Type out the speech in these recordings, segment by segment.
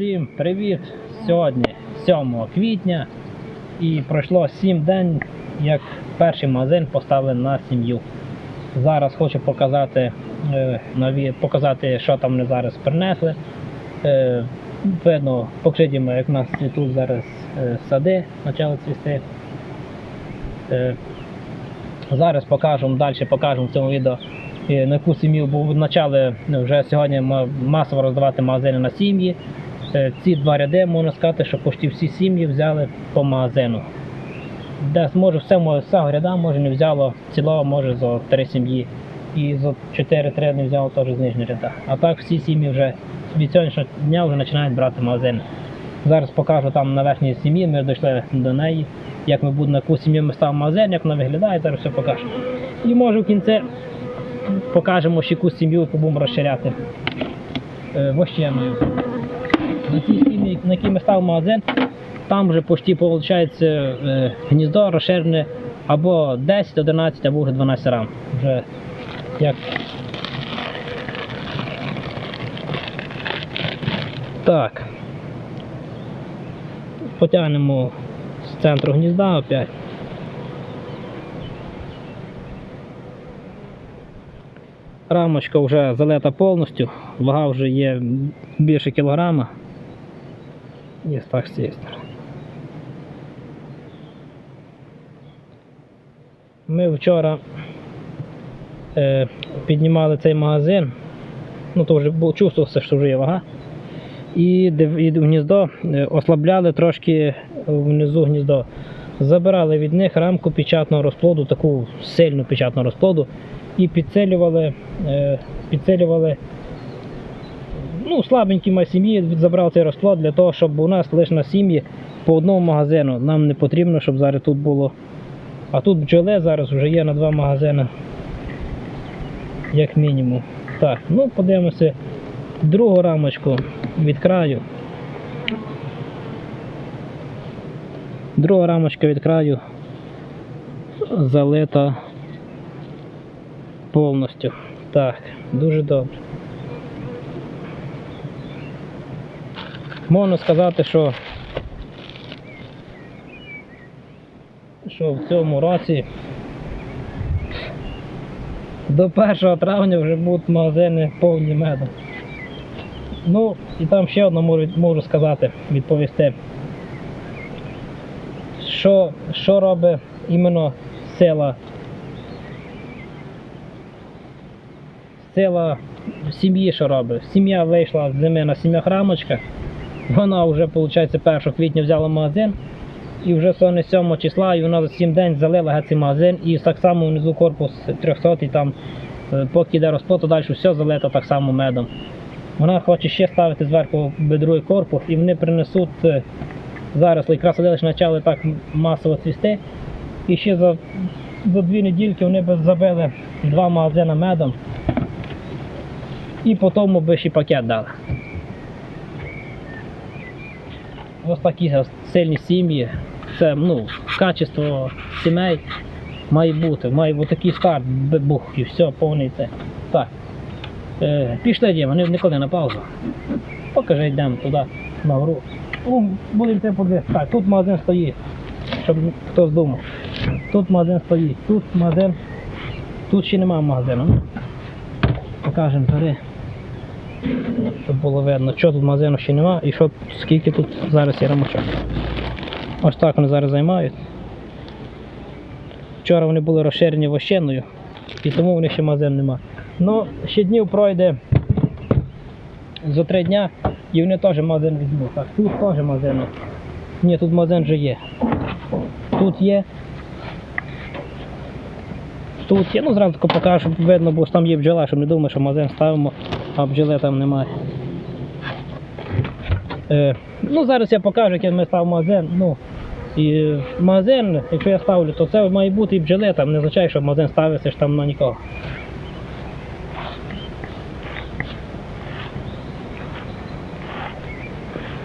Всім привіт! Сьогодні 7 квітня і пройшло 7 день, як перший магазин поставлений на сім'ю. Зараз хочу показати, е, нові, показати, що там вони зараз принесли. Е, видно, покажімо, як у нас тут зараз е, сади почали цвісти. Зараз покажемо, далі покажемо в цьому відео, на яку сім'ю, бо почали вже сьогодні масово роздавати магазини на сім'ї. Е, Ці два ряди можна сказати, що почти всі сім'ї взяли по магазину. Де може все може, ряда може не взяло цілого, може за три сім'ї. І за чотири три не взяло теж з нижнього ряда. А так всі сім'ї вже від сьогоднішнього дня вже починають брати магазини. Зараз покажу там на верхній сім'ї, ми дійшли до неї, як ми будемо на яку сім'ю ми ставимо магазин, як вона виглядає, зараз все покажу. І може в кінці покажемо якусь сім'ю, яку будемо розширяти е, вощеною. На цій сім'ї, на якій ми ставимо магазин, там вже почти виходить е, гніздо розширене або 10, 11, або вже 12 рам. Вже як Так. Потягнемо з центру гнізда опять. Рамочка вже залита повністю, вага вже є більше кілограма. І так з цієї. Ми вчора е, піднімали цей магазин, ну то вже було чувствувалося, що вже є вага. І, і гніздо е, ослабляли трошки внизу гніздо. Забирали від них рамку печатного розплоду, таку сильну печатну розплоду, і підсилювали, е, підсилювали ну, слабенькі мої сім'ї забрав цей розплод для того, щоб у нас лише на сім'ї по одному магазину. Нам не потрібно, щоб зараз тут було. А тут бджоли зараз вже є на два магазини. Як мінімум. Так, ну подивимося другу рамочку від краю. Друга рамочка від краю залита повністю. Так, дуже добре. Можна сказати, що, що в цьому році до 1 травня вже будуть магазини повні меду. Ну, і там ще одне можу, можу сказати, відповісти. Що, що робить іменно сила? Сила сім'ї, що робить? Сім'я вийшла з зими на сім'ях рамочках. Вона вже, виходить, 1 квітня взяла магазин. І вже сьогодні 7 числа, і вона за 7 день залила цей магазин. І так само внизу корпус 300 і там, е, поки йде розплод, далі все залито так само медом. Вона хоче ще ставити зверху бедруй корпус, і вони принесуть е, зараз, якраз лише почали так масово цвісти. І ще за, за дві недільки вони б забили два магазини медом. І потім би ще пакет дали. Ось такі сильні сім'ї. Це ну, качество сімей має бути. Має бути такий старт, бух і все, повний це. Так. Е, пішли Діма, ніколи на паузу. Покажи, йдемо туди, на гору. О, будемо йти подивитися. Так, тут магазин стоїть, щоб хтось думав. Тут магазин стоїть, тут магазин. Тут ще немає магазину. Ну, Покажемо згори. Щоб було видно, що тут магазину ще нема і що, скільки тут зараз є рамочок. Ось так вони зараз займають. Вчора вони були розширені вощеною, і тому вони ще магазин нема. Ну, ще днів пройде за три дня і вони теж магазин візьмуть. Так, тут теж магазин. Ні, тут магазин вже є. Тут є. Тут є, ну зразу покажу, щоб видно, бо там є бджола, щоб не думати, що магазин ставимо, а бджоли там немає. Е, ну зараз я покажу, як ми ставимо магазин. Ну, і магазин, якщо я ставлю, то це має бути і бджоли, там не означає, що магазин ставиться, що там на нікого.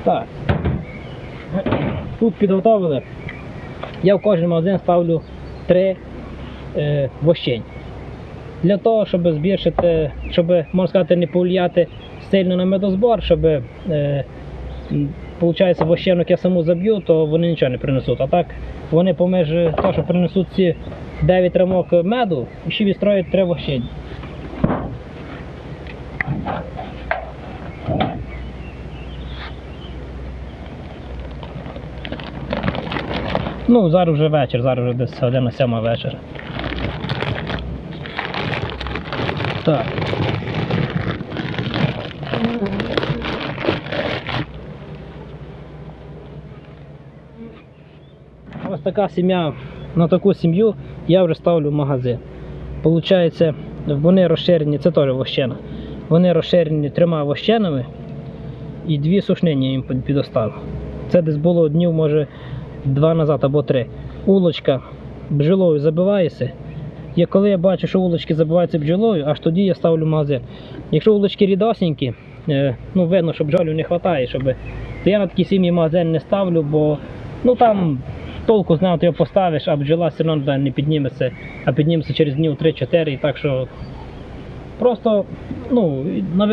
Так. Тут підготовили. Я в кожен магазин ставлю три е, вощень. Для того, щоб збільшити, щоб, можна сказати, не повлияти сильно на медозбор, щоб е, вощенок я саму заб'ю, то вони нічого не принесуть. А так вони поміж те, що принесуть ці 9 рамок меду, і ще відстроять 3 вощені. Ну, зараз вже вечір, зараз вже десь година сьома вечора. Так. Ось така сім'я, на таку сім'ю я вже ставлю в магазин. Получається, вони розширені, це теж вощена. Вони розширені трьома вощенами і дві сушнині їм під- підоставив. Це десь було днів, може, два назад або три. Улочка бджолою забивається. І коли я бачу, що улочки забиваються бджолою, аж тоді я ставлю магазин. Якщо улочки рідосенькі, е, ну видно, що бджолів не вистачає, щоб... то я на такі сім'ї магазин не ставлю, бо ну там толку знав, ти його поставиш, а бджола все одно не підніметься, а підніметься через днів 3-4, і так що просто ну,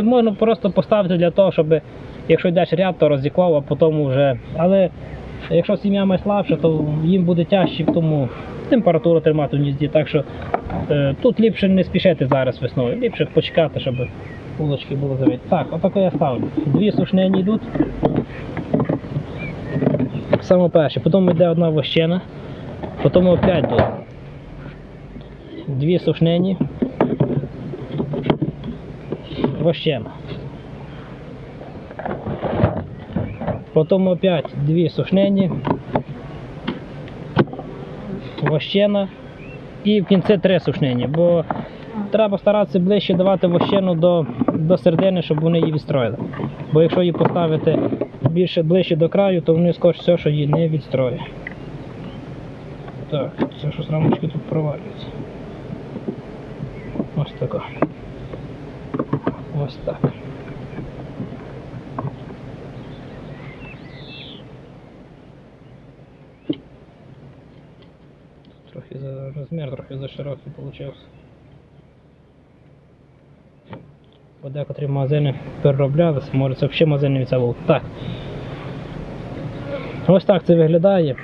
можна просто поставити для того, щоб якщо йдеш ряд, то розіклав, а потім вже. Але якщо сім'я має слабша, то їм буде тяжче тому температуру тримати в гнізді. Так що е, тут ліпше не спішити зараз весною, ліпше почекати, щоб булочки були завиті. Так, отако я ставлю. Дві сушнені йдуть. Саме перше, потім йде одна вощена, потім опять тут. Дві сушнені. Вощена. Потім опять дві сушнені. Вощена. І в кінці три сушнені, бо треба старатися ближче давати вощену до, до середини, щоб вони її відстроїли. Бо якщо її поставити більше ближче до краю, то вони скоріше все, що її не відстроїть. Так, це щось рамочки тут провалюються. Ось тако. Ось так. Трохи за розмір, трохи за широкий получився. Бо декотрі магазини перероблялися, може це взагалі магазин не був. Так. Ось так це виглядає.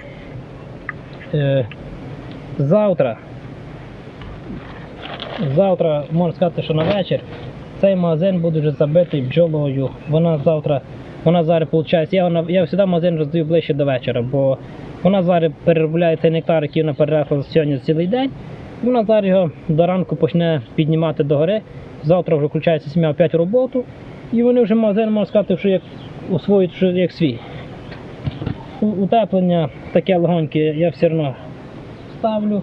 Е, завтра. Завтра можна сказати, що на вечір цей магазин буде вже забитий бджолою. Вона завтра, вона зараз виходить, я, вона, я завжди магазин роздаю ближче до вечора, бо вона зараз переробляє цей нектар, який вона перерахла сьогодні цілий день. Вона зараз його до ранку почне піднімати догори. Завтра вже включається сім'я опять в роботу. І вони вже магазин, можна сказати, що як освоюють що як свій. Утеплення таке легоньке я все одно ставлю.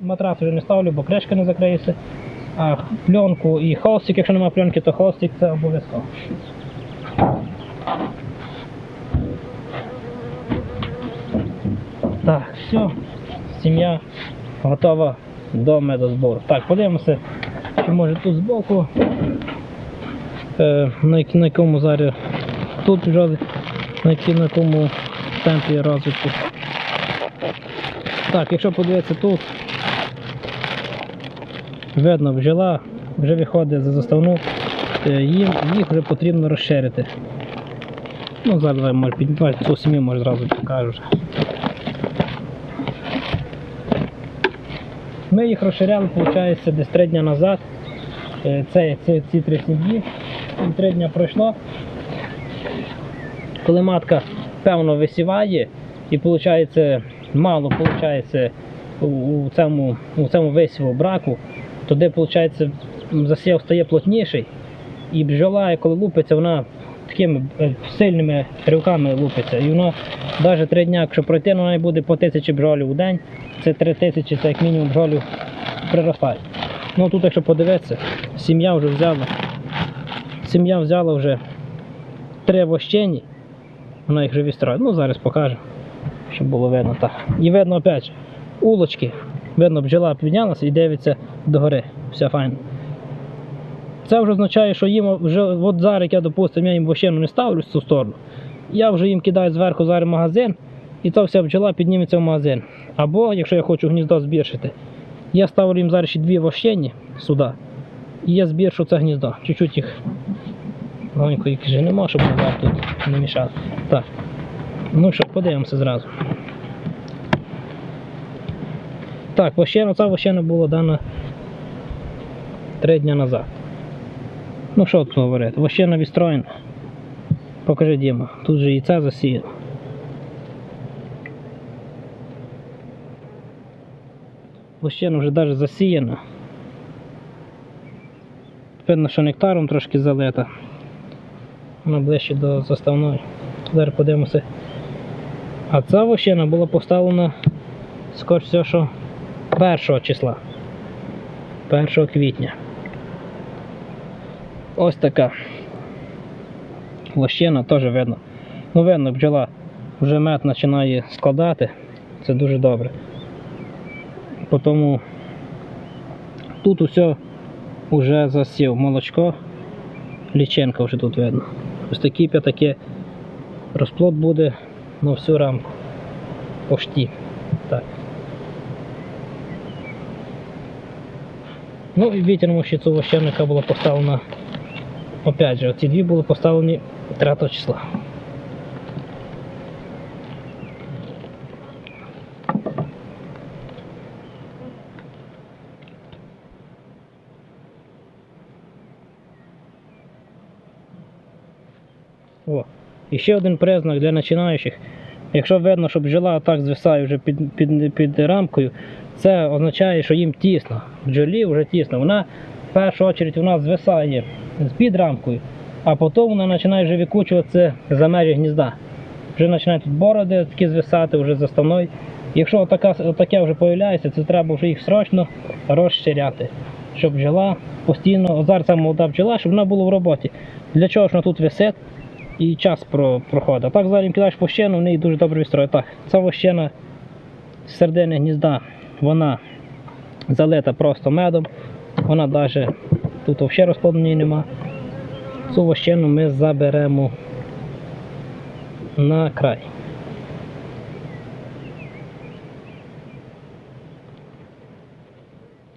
Матрас вже не ставлю, бо кришка не закриється. А пленку і холстик, якщо немає пленки, то холстик це обов'язково. Так, все, сім'я готова до медозбору. Так, подивимося, чи може тут збоку, е, на, якому зараз тут вже, на якому темпі розвитку. Так, якщо подивитися тут, видно бджола, вже виходить за заставну, е, їм, їх вже потрібно розширити. Ну, зараз я може піднімати цю сім'ю, може зразу покажу. Ми їх розширяли, виходить, десь три дні назад. Е, Це, це, ці три сім'ї. Три дні пройшло. Коли матка певно висіває і виходить, мало виходить, у, цьому, у цьому висіву браку, тоді виходить, засів стає плотніший. І бджола, коли лупиться, вона такими е, сильними ривками лупиться. І воно навіть три дні, якщо пройти, вона буде по тисячі бджолів у день. Це три тисячі, це як мінімум бджолів приростає. Ну тут, якщо подивитися, сім'я вже взяла. Сім'я взяла вже три вощені. Вона їх вже відстроїть. Ну зараз покажу, щоб було видно так. І видно опять улочки. Видно, бджола піднялася і дивиться догори. Все файно. Це вже означає, що їм вже от зараз, як я допустимо, я їм вощину не ставлю з цю сторону. Я вже їм кидаю зверху зараз магазин, і то вся бджола підніметься в магазин. Або, якщо я хочу гніздо збільшити, я ставлю їм зараз ще дві вощені сюди. І збір, що це гніздо. Чуть-чуть їх легонько їх вже нема, щоб тут не мішати. Так. Ну що, подивимося зразу. Так, вощена, ця вощена була дана три дні назад. Ну що тут говорити? Вощена відстроєна. Покажи Діма, тут же і це засіяно. Вощена вже навіть засіяна. Видно, що нектаром трошки залита. Вона ближче до заставної. Зараз подивимося. А ця вощина була поставлена скоріш всього, що 1 числа. 1 квітня. Ось така. Лощина теж видно. Ну, видно, бджола вже мед починає складати. Це дуже добре. Тому тут усе вже засів молочко. Ліченка вже тут видно. Ось такі п'ятаки розплод буде на всю рамку. Пошті. Так. Ну і вітерному вощину, яка була поставлена. Опять же, ці дві були поставлені 3 числа. О, ще один признак для починаючих. Якщо видно, що бджола так звисає вже під, під, під рамкою, це означає, що їм тісно. Бджолі вже тісно. Вона в першу чергу вона звисає з-під рамкою, а потім вона починає вже викучуватися за межі гнізда. Вже починають бороди такі звисати, вже заставною. Якщо така, таке вже з'являється, це треба вже їх срочно розширяти, щоб бджола постійно, зараз молода бджола, щоб вона була в роботі. Для чого ж вона тут висить? І час про, проходить. Так їм кидаєш вощену, в неї дуже добре відстроє. Так, ця вощена з середини гнізда, вона залита просто медом. Вона навіть тут взагалі ній нема. Цю вощену ми заберемо на край.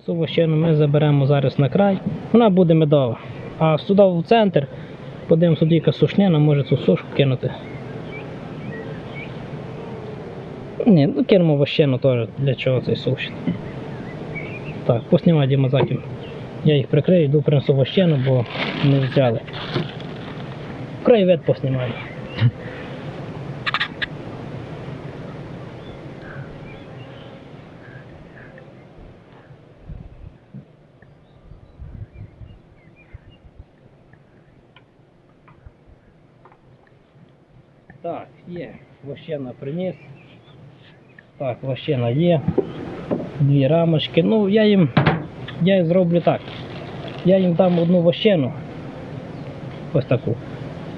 Цю вощену ми заберемо зараз на край. Вона буде медова. А сюди в центр Подивимося, тут яка сушняна, може цю сушку кинути. Ні, ну кинемо вощену теж, для чого цей сушить. Так, поснімаю дімазаки. Я їх прикрию, йду принесу вощену, бо не взяли. Краєвид поснімаю. Так, є. Вощена приніс. Так, вощена є. Дві рамочки. Ну, я їм я зроблю так. Я їм дам одну вощену. Ось таку.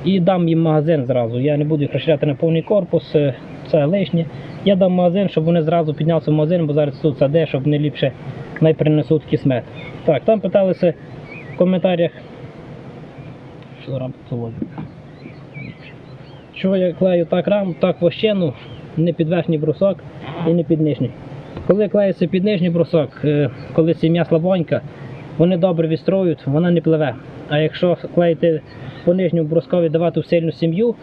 І дам їм магазин зразу. Я не буду їх розширяти на повний корпус, е, це лишнє. Я дам магазин, щоб вони зразу піднялися в магазин, бо зараз тут саде, щоб вони ліпше най принесуть кисмет. Так, там питалися в коментарях. Що рамку заводить. Що я клею так рам, так вощену, не під верхній брусок і не під нижній. Коли клеїться під нижній брусок, е, коли сім'я слабонька, вони добре відстроюють, вона не пливе. А якщо клеїти по нижньому брускові давати в сильну сім'ю,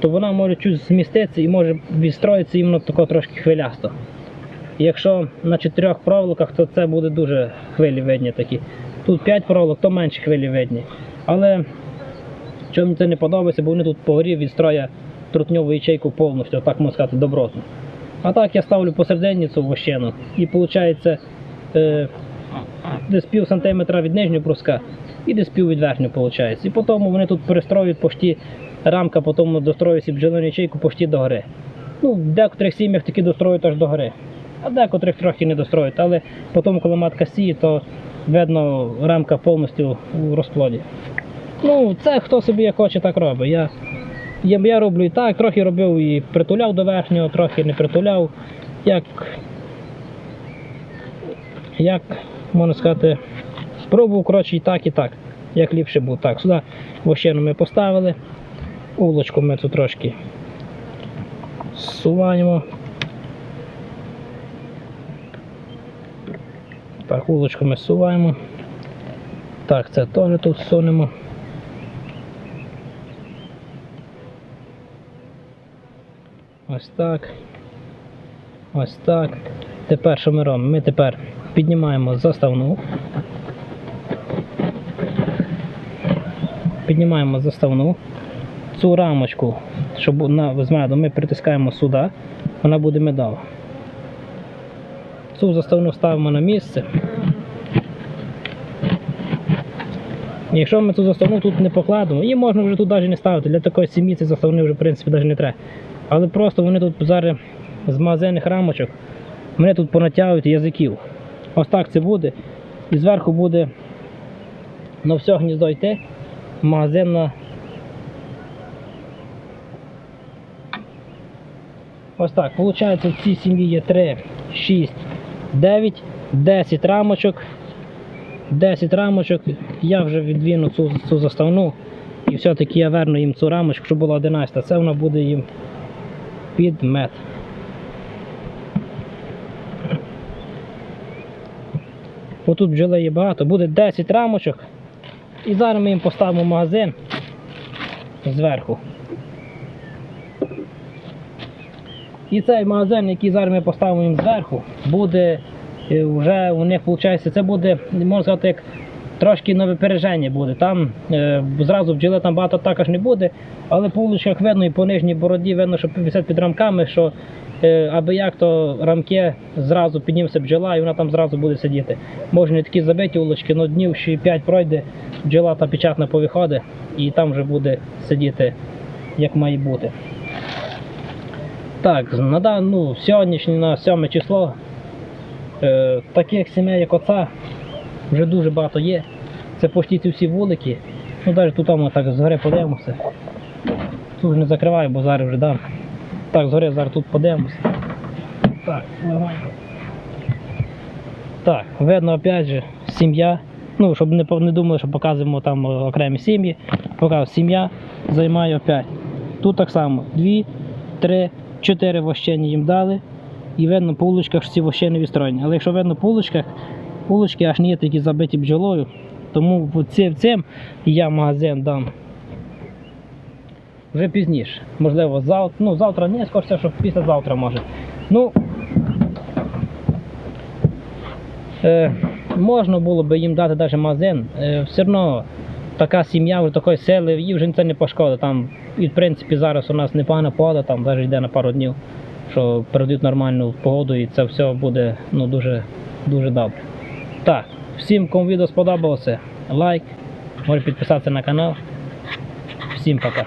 то вона може чуть зміститися і може відстроїтися іменно тако трошки хвилясто. Якщо на чотирьох проволоках, то це буде дуже хвилі видні такі. Тут 5 проволок, то менше хвилі видні. Але Чому мені це не подобається, бо вони тут погорів від строя трутньову ячейку повністю, так можна сказати, добротно. А так я ставлю посередині цю вощену і виходить е, десь пів сантиметра від нижнього бруска і десь пів від верхнього виходить. І потім вони тут перестроюють почти рамка, потім достроюється бджолину ячейку почти до гори. Ну, в декотрих сім'ях таки достроюють аж до гори, а декотрих трохи не достроюють. Але потім, коли матка сіє, то видно рамка повністю у розплоді. Ну, це хто собі як хоче, так робить. Я, я, я роблю і так, трохи робив і притуляв до верхнього, трохи не притуляв. Як, як можна сказати, пробував коротше і так, і так. Як ліпше був. Так, сюди вощину ми поставили. Улочку ми тут трошки зсуваємо. Так, улочку ми зсуваємо. Так, це теж тут сунемо. Ось так. Ось так. Тепер що ми робимо? Ми тепер піднімаємо заставну. Піднімаємо заставну. Цю рамочку, щоб на, з медом ми притискаємо сюди, вона буде медова. Цю заставну ставимо на місце. Якщо ми цю заставну тут не покладемо, її можна вже тут навіть не ставити. Для такої сім'ї ці заставни вже в принципі навіть не треба. Але просто вони тут зараз з магазинних рамочок вони тут понатягують язиків. Ось так це буде. І зверху буде на все гніздо йти магазинна. Ось так. Виходить, в цій сім'ї є 3, 6, 9, 10 рамочок. 10 рамочок. Я вже відвіну цю, цю заставну. І все-таки я верну їм цю рамочку, щоб була 11. Це вона буде їм під мед. Отут бджоли є багато, буде 10 рамочок. І зараз ми їм поставимо магазин зверху. І цей магазин, який зараз ми поставимо їм зверху, буде е, вже у них виходить, це буде, можна сказати, як трошки на випередження буде. Там е, зразу бджоли там багато також не буде, але по вуличках видно і по нижній бороді видно, що висять під рамками, що е, аби як то рамки зразу піднімся бджола і вона там зразу буде сидіти. Може не такі забиті вулички, але днів ще 5 пройде, бджола та печатна повиходить і там вже буде сидіти як має бути. Так, на дан- ну, сьогоднішнє на 7 число е, таких сімей, як оця, вже дуже багато є. Це почти ці всі вулики. Ну навіть тут ми так згори подивимося. Тут не закриваю, бо зараз вже дам. Так, згори зараз тут подивимося. Так. Так, видно опять же сім'я. Ну, щоб не, не думали, що показуємо там е, окремі сім'ї. Показую, сім'я займає опять. Тут так само. Дві, три, чотири вощені їм дали. І видно по вуличках ці вощені відстроєні. Але якщо видно по вуличках, вулички аж не такі забиті бджолою. Тому ці- цим я магазин дам вже пізніше. Можливо, завтра. Ну, завтра ні, скоріше, що післязавтра може. Ну, е, можна було би їм дати навіть магазин. Е, все одно така сім'я вже такої сили, їй вже це не пошкода. Там, і в принципі, зараз у нас непогана погода, там навіть йде на пару днів, що передають нормальну погоду і це все буде ну, дуже, дуже добре. Так, всім, кому відео сподобалося, лайк, може підписатися на канал. Всім пока.